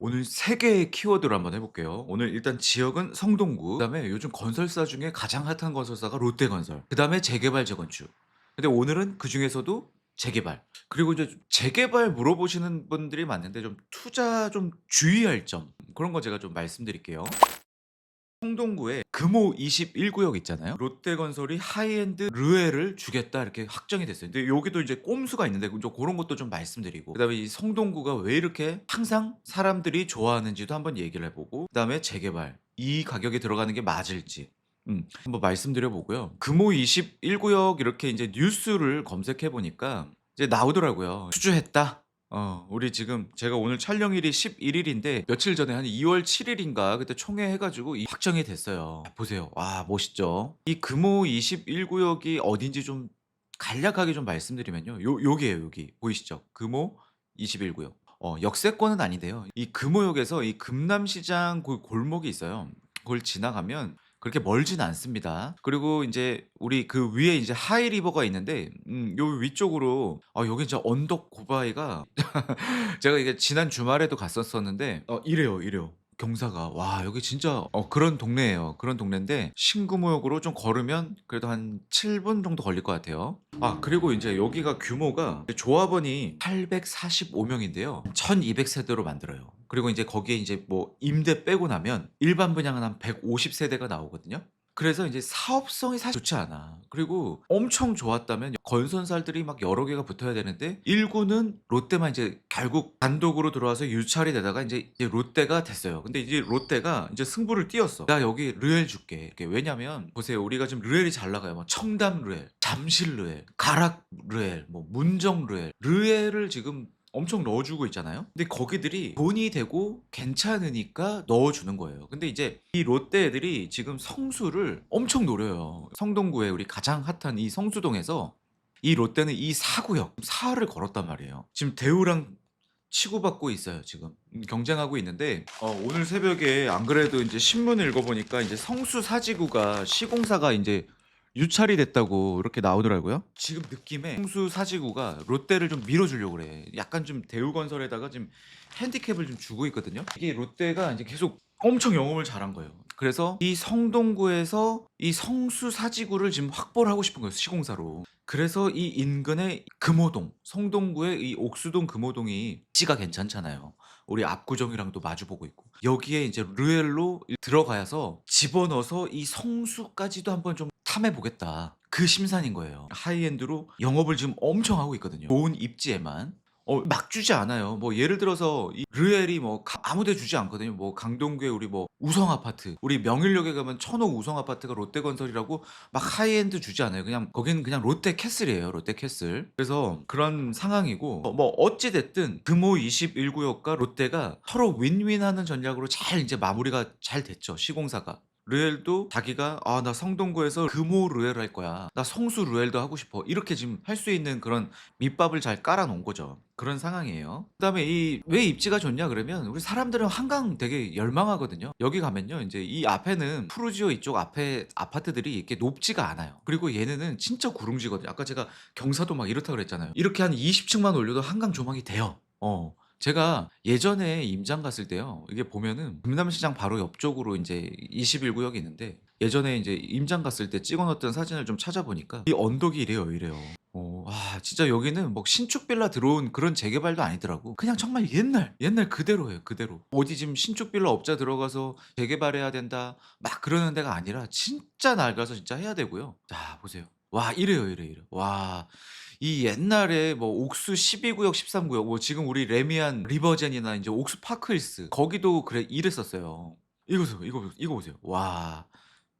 오늘 3 개의 키워드로 한번 해 볼게요. 오늘 일단 지역은 성동구 그다음에 요즘 건설사 중에 가장 핫한 건설사가 롯데건설 그다음에 재개발 재건축. 근데 오늘은 그중에서도 재개발. 그리고 이제 재개발 물어보시는 분들이 많은데 좀 투자 좀 주의할 점 그런 거 제가 좀 말씀드릴게요. 성동구에 금호 21구역 있잖아요. 롯데건설이 하이엔드 르웨를 주겠다 이렇게 확정이 됐어요. 근데 여기도 이제 꼼수가 있는데 좀 그런 것도 좀 말씀드리고 그다음에 이 성동구가 왜 이렇게 항상 사람들이 좋아하는지도 한번 얘기를 해보고 그다음에 재개발 이 가격에 들어가는 게 맞을지 음, 한번 말씀드려 보고요. 금호 21구역 이렇게 이제 뉴스를 검색해 보니까 이제 나오더라고요. 수주했다. 어, 우리 지금 제가 오늘 촬영일이 11일인데 며칠 전에 한 2월 7일인가 그때 총회 해가지고 이 확정이 됐어요. 보세요. 와 멋있죠. 이 금호 21구역이 어딘지 좀 간략하게 좀 말씀드리면요. 요 요기예요 여기 보이시죠? 금호 21구역. 어, 역세권은 아닌데요. 이 금호역에서 이 금남시장 그 골목이 있어요. 그걸 지나가면 그렇게 멀진 않습니다. 그리고 인제 우리 그 위에 이제 하이 리버가 있는데 음 요 위쪽으로 아 여기 진짜 언덕 고바위가 제가 이게 지난 주말에도 갔었었는데 어 이래요, 이래요. 경사가. 와 여기 진짜 어 그런 동네예요. 그런 동네인데 신금호역으로 좀 걸으면 그래도 한 7분 정도 걸릴 것 같아요. 아 그리고 인제 여기가 규모가 조합원이 845명인데요. 1200세대로 만들어요. 그리고 인제 거기에 인제 뭐 임대 빼고 나면 일반 분양은 한 150세대가 나오거든요. 그래서 이제 사업성이 사실 좋지 않아. 그리고 엄청 좋았다면 건설사들이 막 여러 개가 붙어야 되는데 1구는 롯데만 이제 결국 단독으로 들어와서 유찰이 되다가 이제 롯데가 됐어요. 근데 이제 롯데가 이제 승부를 띄웠어. "나 여기 르엘 줄게." 왜냐면 보세요. 우리가 지금 르엘이 잘 나가요. 뭐 청담 르엘, 잠실 르엘, 가락 르엘, 뭐 문정 르엘. 르엘을 지금 엄청 넣어주고 있잖아요. 근데 거기들이 돈이 되고 괜찮으니까 넣어주는 거예요. 근데 이제 이 롯데 애들이 지금 성수를 엄청 노려요. 성동구에 우리 가장 핫한 이 성수동에서 이 롯데는 이 4구역 4를 걸었단 말이에요. 지금 대우랑 치고받고 있어요 지금. 음 경쟁하고 있는데 어 오늘 새벽에 안 그래도 인제 신문을 읽어 보니까 이제 성수 사지구가 시공사가 인제 유찰이 됐다고 이렇게 나오더라고요. 지금 느낌에 성수 사지구가 롯데를 좀 밀어주려고 그래. 약간 좀 대우건설에다가 지금 핸디캡을 좀 주고 있거든요. 이게 롯데가 이제 계속 엄청 영업을 잘한 거예요. 그래서 이 성동구에서 이 성수 사지구를 지금 확보를 하고 싶은 거예요 시공사로. 그래서 이 인근의 금호동, 성동구의 이 옥수동 금호동이 입지가 괜찮잖아요. 우리 압구정이랑도 마주 보고 있고. 여기에 이제 르엘로 이 들어가서 집어넣어서 이 성수까지도 한번 좀 탐해 보겠다. 그 심산인 거예요. 하이엔드로 영업을 지금 엄청 하고 있거든요. 좋은 입지에만. 어 막 주지 않아요. 뭐 예를 들어서 이 르엘이 뭐 가 아무 데 주지 않거든요. 뭐 강동구에 우리 뭐 우성 아파트, 우리 명일역에 가면 천옥 우성 아파트가 롯데건설이라고 막 하이엔드 주지 않아요. 그냥 거기는 그냥 롯데 캐슬이에요. 롯데 캐슬. 그래서 그런 상황이고 어 뭐 어찌 됐든 금호 21구역과 롯데가 서로 윈윈하는 전략으로 잘 인제 마무리가 잘 됐죠 시공사가. 르엘도 자기가 "아 나 성동구에서 금호 르엘 할 거야. 나 성수 르엘도 하고 싶어." 이렇게 지금 할 수 있는 그런 밑밥을 잘 깔아 놓은 거죠. 그런 상황이에요. 그 다음에 이 왜 입지가 좋냐 그러면 우리 사람들은 한강 되게 열망하거든요. 여기 가면요 인제 이 앞에는 푸르지오 이쪽 앞에 아파트들이 이렇게 높지가 않아요. 그리고 얘네는 진짜 구릉지거든요. 아까 제가 경사도 막 이렇다 그랬잖아요. 이렇게 한 20층만 올려도 한강 조망이 돼요. 어. 제가 예전에 임장 갔을 때요. 이게 보면은 금남시장 바로 옆쪽으로 인제 21구역이 있는데 예전에 인제 임장 갔을 때 찍어 놨던 사진을 좀 찾아보니까 이 언덕이 이래요, 이래요. 어와 진짜 여기는 뭐 신축 빌라 들어온 그런 재개발도 아니더라고. 그냥 정말 옛날, 옛날 그대로예요, 그대로. 어디 지금 신축 빌라 업자 들어가서 재개발해야 된다 막 그러는 데가 아니라 진짜 낡아서 진짜 해야 되고요. 자 보세요. 와 이래요, 이래, 이래. 와. 이 옛날에 뭐 옥수 12구역, 13구역 뭐 지금 우리 레미안 리버젠이나 인제 옥수 파크힐스 거기도 그래 이랬었어요. 이거 보세요. 이거 보 이거 보세요. 와.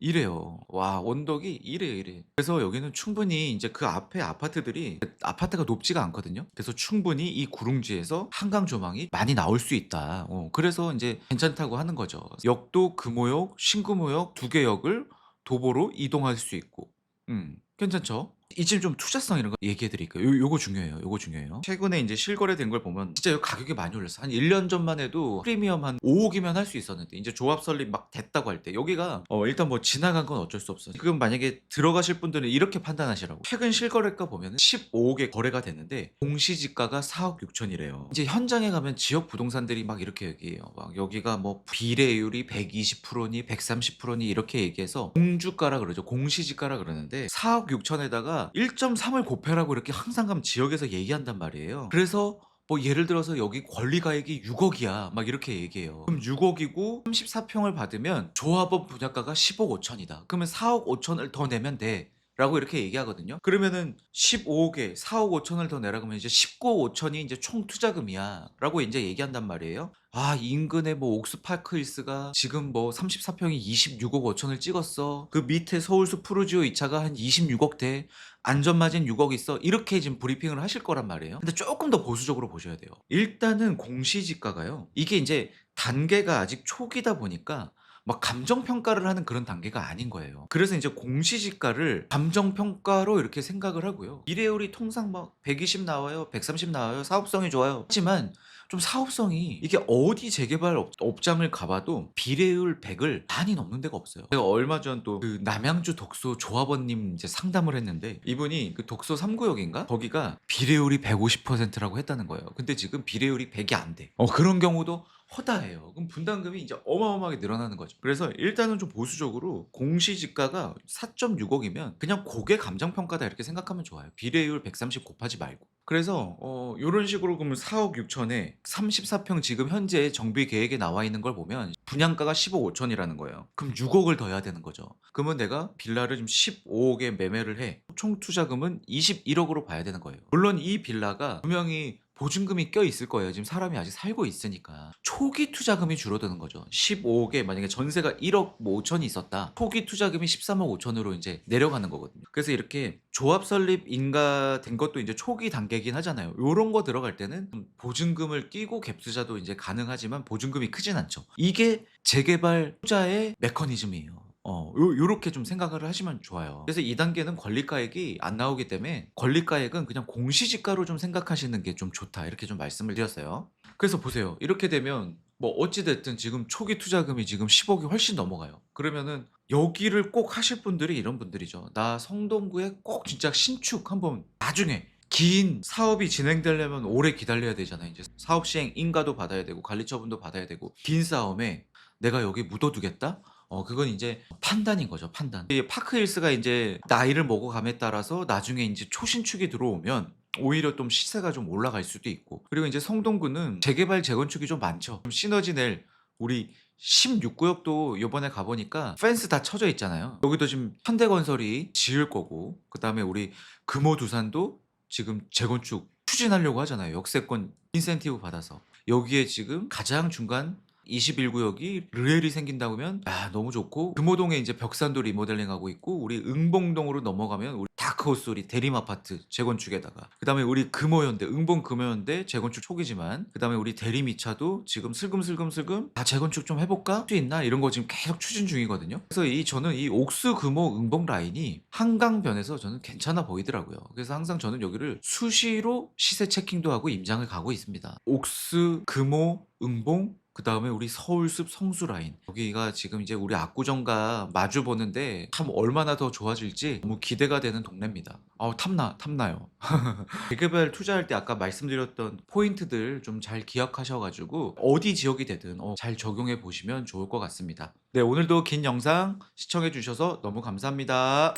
이래요. 와 언덕이 이래요, 이래. 그래서 여기는 충분히 인제 그 앞에 아파트들이 아파트가 높지가 않거든요. 그래서 충분히 이 구릉지에서 한강 조망이 많이 나올 수 있다. 어 그래서 인제 괜찮다고 하는 거죠. 역도 금호역, 신금호역 2개 역을 도보로 이동할 수 있고. 음 괜찮죠? 이쯤 좀 투자성 이런 거 얘기해 드릴까요? 요 요거 중요해요. 요거 중요해요. 최근에 인제 실거래된 걸 보면 진짜 요 가격이 많이 올랐어. 한 1년 전만 해도 프리미엄 한 5 억이면 할 수 있었는데 인제 조합 설립 막 됐다고 할 때 여기가 어 일단 뭐 지나간 건 어쩔 수 없어. 지금 만약에 들어가실 분들은 이렇게 판단하시라고. 최근 실거래가 보면은 15 억에 거래가 됐는데 공시지가가 4억 6천 이래요. 이제 현장에 가면 지역 부동산들이 막 이렇게 얘기해요. 막 여기가 뭐 비례율이 120%니 130%니 이렇게 얘기해서 공주가라 그러죠. 공시지가라 그러는데 4억 6천에다가 1.3을 곱해라고 이렇게 항상 가면 지역에서 얘기한단 말이에요. 그래서 뭐 예를 들어서 여기 권리가액이 6억이야 막 이렇게 얘기해요. 그럼 6억이고 34평을 받으면 조합원 분양가가 10억 5천이다. 그러면 4억 5천을 더 내면 돼. 라고 이렇게 얘기하거든요. 그러면은 15억에 4억 5천을 더 내라 그러면 이제 19억 5천이 이제 총 투자금이야. 라고 이제 얘기한단 말이에요. 아, 인근에 뭐 옥스파크 힐스가 지금 뭐 34평이 26억 5천을 찍었어. 그 밑에 서울숲 푸르지오 2차가 한 26억 대. 안전마진 6억 있어. 이렇게 지금 브리핑을 하실 거란 말이에요. 근데 조금 더 보수적으로 보셔야 돼요. 일단은 공시지가가요. 이게 이제 단계가 아직 초기다 보니까 막 감정 평가를 하는 그런 단계가 아닌 거예요. 그래서 이제 공시지가를 감정 평가로 이렇게 생각을 하고요. 비례율이 통상 막 120 나와요, 130 나와요, 사업성이 좋아요. 하지만 좀 사업성이 이게 어디 재개발 업, 업장을 가봐도 비례율 100을 많이 넘는 데가 없어요. 제가 얼마 전 또 그 남양주 독소 조합원님 이제 상담을 했는데 이분이 그 독소 3구역인가 거기가 비례율이 150%라고 했다는 거예요. 근데 지금 비례율이 100이 안 돼. 어 그런 경우도 허다해요. 그럼 분담금이 이제 어마어마하게 늘어나는 거죠. 그래서 일단은 좀 보수적으로 공시지가가 4.6억이면 그냥 고개 감정평가다 이렇게 생각하면 좋아요. 비례율 130 곱하지 말고. 그래서 어 요런 식으로 그러면 4억 6천에 34평 지금 현재 정비 계획에 나와 있는 걸 보면 분양가가 15억 5천이라는 거예요. 그럼 6억을 더 해야 되는 거죠. 그러면 내가 빌라를 지금 15억에 매매를 해. 총 투자금은 21억으로 봐야 되는 거예요. 물론 이 빌라가 분명히 보증금이 껴 있을 거예요. 지금 사람이 아직 살고 있으니까. 초기 투자금이 줄어드는 거죠. 15억에 만약에 전세가 1억 뭐 5천이 있었다. 초기 투자금이 13억 5천으로 이제 내려가는 거거든요. 그래서 이렇게 조합 설립 인가 된 것도 이제 초기 단계긴 하잖아요. 요런 거 들어갈 때는 보증금을 끼고 갭 투자도 이제 가능하지만 보증금이 크진 않죠. 이게 재개발 투자의 메커니즘이에요. 어, 요, 요렇게 좀 생각을 하시면 좋아요. 그래서 2단계는 권리가액이 안 나오기 때문에 권리가액은 그냥 공시지가로 좀 생각하시는 게 좀 좋다. 이렇게 좀 말씀을 드렸어요. 그래서 보세요. 이렇게 되면 뭐 어찌됐든 지금 초기 투자금이 지금 10억이 훨씬 넘어가요. 그러면은 여기를 꼭 하실 분들이 이런 분들이죠. 나 성동구에 꼭 진짜 신축 한번 나중에 긴 사업이 진행되려면 오래 기다려야 되잖아요. 이제 사업 시행 인가도 받아야 되고 관리 처분도 받아야 되고 긴 싸움에 내가 여기 묻어두겠다? 어 그건 이제 판단인 거죠, 판단. 이 파크힐스가 이제 나이를 먹어감에 따라서 나중에 이제 초신축이 들어오면 오히려 좀 시세가 좀 올라갈 수도 있고. 그리고 이제 성동구는 재개발 재건축이 좀 많죠. 좀 시너지 낼 우리 16구역도 요번에 가보니까 펜스 다 쳐져 있잖아요. 여기도 지금 현대건설이 지을 거고, 그 다음에 우리 금호두산도 지금 재건축 추진하려고 하잖아요. 역세권 인센티브 받아서. 여기에 지금 가장 중간 21구역이 르엘이 생긴다고 하면 아 너무 좋고 금호동에 이제 벽산도 리모델링하고 있고 우리 응봉동으로 넘어가면 우리 다크호스 우리 대림 아파트 재건축에다가 그 다음에 우리 금호현대 응봉 금호현대 재건축 초기지만 그 다음에 우리 대림 2차도 지금 슬금슬금슬금 다 재건축 좀 해볼까 수 있나 이런 거 지금 계속 추진 중이거든요. 그래서 이 저는 이 옥스 금호 응봉 라인이 한강변에서 저는 괜찮아 보이더라고요. 그래서 항상 저는 여기를 수시로 시세 체킹도 하고 임장을 가고 있습니다. 옥스 금호 응봉 그 다음에 우리 서울숲 성수 라인 여기가 지금 이제 우리 압구정과 마주 보는데 참 얼마나 더 좋아질지 너무 기대가 되는 동네입니다. 아우 탐나 탐나요. 재개발 투자할 때 아까 말씀드렸던 포인트들 좀 잘 기억하셔가지고 어디 지역이 되든 어, 잘 적용해 보시면 좋을 것 같습니다. 네 오늘도 긴 영상 시청해 주셔서 너무 감사합니다.